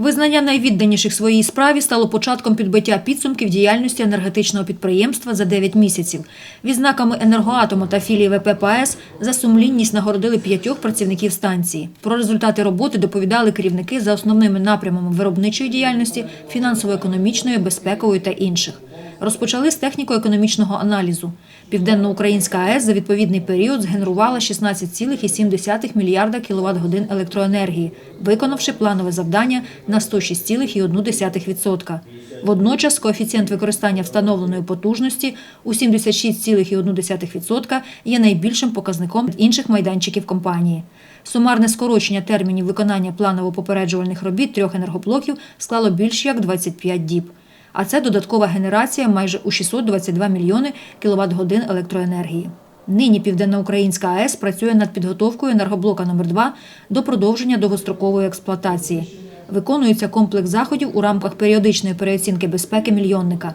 Визнання найвідданіших своїй справі стало початком підбиття підсумків діяльності енергетичного підприємства за 9 місяців. Відзнаками енергоатому та філії ВП ПАЕС за сумлінність нагородили п'ятьох працівників станції. Про результати роботи доповідали керівники за основними напрямами виробничої діяльності, фінансово-економічної, безпекової та інших. Розпочали з техніко-економічного аналізу. Південноукраїнська АЕС за відповідний період згенерувала 16,7 мільярда кіловат годин електроенергії, виконавши планове завдання на 106,1%. Водночас коефіцієнт використання встановленої потужності у 76,1% є найбільшим показником інших майданчиків компанії. Сумарне скорочення термінів виконання планово-попереджувальних робіт трьох енергоблоків склало більш як 25 діб. А це додаткова генерація майже у 622 мільйони кіловат годин електроенергії. Нині Південноукраїнська АЕС працює над підготовкою енергоблока номер 2 до продовження довгострокової експлуатації. Виконується комплекс заходів у рамках періодичної переоцінки безпеки мільйонника.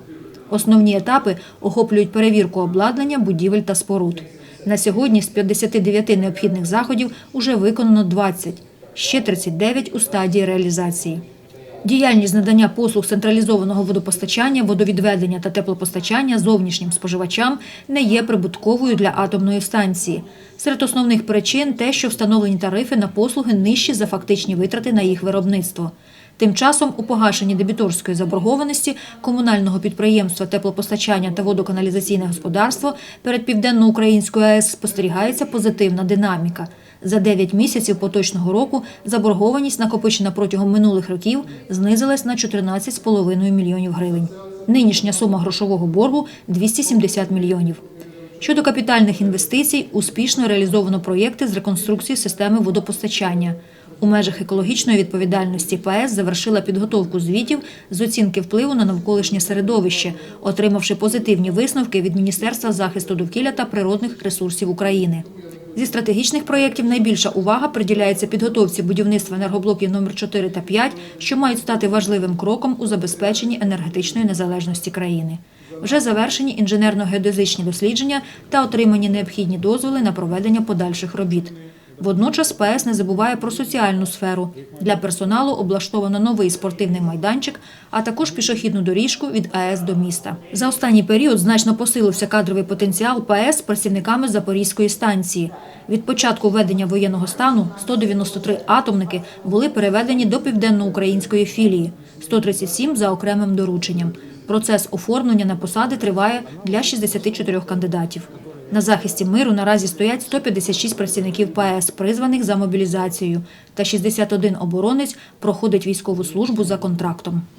Основні етапи охоплюють перевірку обладнання, будівель та споруд. На сьогодні з 59 необхідних заходів уже виконано 20, ще 39 у стадії реалізації. Діяльність надання послуг централізованого водопостачання, водовідведення та теплопостачання зовнішнім споживачам не є прибутковою для атомної станції. Серед основних причин те, що встановлені тарифи на послуги нижчі за фактичні витрати на їх виробництво. Тим часом у погашенні дебіторської заборгованості комунального підприємства теплопостачання та водоканалізаційне господарство перед Південноукраїнською АЕС спостерігається позитивна динаміка. За 9 місяців поточного року заборгованість, накопичена протягом минулих років, знизилась на 14,5 мільйонів гривень. Нинішня сума грошового боргу – 270 мільйонів. Щодо капітальних інвестицій, успішно реалізовано проєкти з реконструкції системи водопостачання. У межах екологічної відповідальності ПАЕС завершила підготовку звітів з оцінки впливу на навколишнє середовище, отримавши позитивні висновки від Міністерства захисту довкілля та природних ресурсів України. Зі стратегічних проєктів найбільша увага приділяється підготовці будівництва енергоблоків номер 4 та 5, що мають стати важливим кроком у забезпеченні енергетичної незалежності країни. Вже завершені інженерно-геодезичні дослідження та отримані необхідні дозволи на проведення подальших робіт. Водночас ПАЕС не забуває про соціальну сферу. Для персоналу облаштовано новий спортивний майданчик, а також пішохідну доріжку від АЕС до міста. За останній період значно посилився кадровий потенціал ПАЕС з працівниками Запорізької станції. Від початку введення воєнного стану 193 атомники були переведені до південноукраїнської філії, 137 за окремим дорученням. Процес оформлення на посади триває для 64 кандидатів. На захисті миру наразі стоять 156 працівників ПАЕС, призваних за мобілізацією, та 61 оборонець проходить військову службу за контрактом.